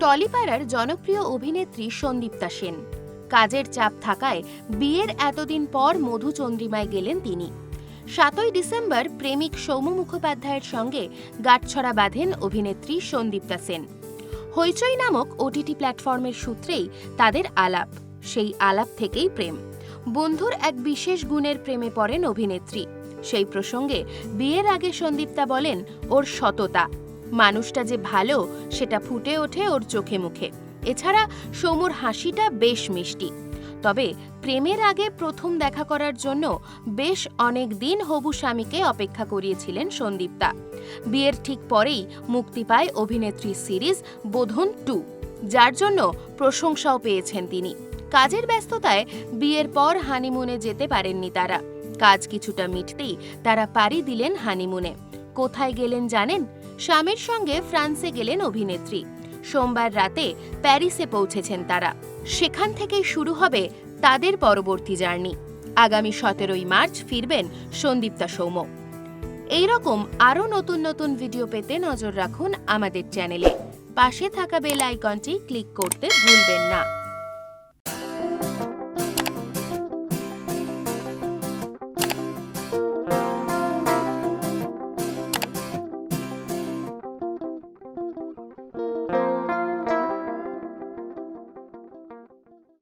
টলিপাড়ার জনপ্রিয় অভিনেত্রী সন্দীপ্তা সেন। কাজের চাপ থাকায় বিয়ের এতদিন পর মধুচন্দ্রিমায় গেলেন তিনি। সাতই ডিসেম্বর প্রেমিক সৌম মুখোপাধ্যায়ের সঙ্গে গাঁটছড়া বাঁধেন অভিনেত্রী সন্দীপ্তা সেন। হইচই নামক ওটিটি প্ল্যাটফর্মের সূত্রেই তাদের আলাপ, সেই আলাপ থেকেই প্রেম। বন্ধুর এক বিশেষ গুণের প্রেমে পড়েন অভিনেত্রী। সেই প্রসঙ্গে বিয়ের আগে সন্দীপ্তা বলেন, ওর সততা। মানুষটা যে ভালো, সেটা ফুটে ওঠে ওর চোখে মুখে। এছাড়া সমুর হাসিটা বেশ মিষ্টি। তবে প্রেমের আগে প্রথম দেখা করার জন্য বেশ অনেক দিন হবু স্বামীকে অপেক্ষা করিয়েছিলেন সন্দীপ্তা বিয়ের ঠিক পরেই মুক্তি পায় অভিনেত্রী সিরিজ বোধন টু, যার জন্য প্রশংসাও পেয়েছেন তিনি। কাজের ব্যস্ততায় বিয়ের পর হানিমুনে যেতে পারেননি তারা। কাজ কিছুটা মিটতেই তারা পাড়ি দিলেন হানিমুনে। কোথায় গেলেন জানেন? স্বামীর সঙ্গে ফ্রান্সে গেলেন অভিনেত্রী। সোমবার রাতে প্যারিসে পৌঁছেছেন তারা। সেখান থেকেই শুরু হবে তাদের পরবর্তী জার্নি। আগামী সতেরোই মার্চ ফিরবেন সন্দীপ্তা সৌম এইরকম আরও নতুন নতুন ভিডিও পেতে নজর রাখুন আমাদের চ্যানেলে। পাশে থাকা বেল আইকনটি ক্লিক করতে ভুলবেন না।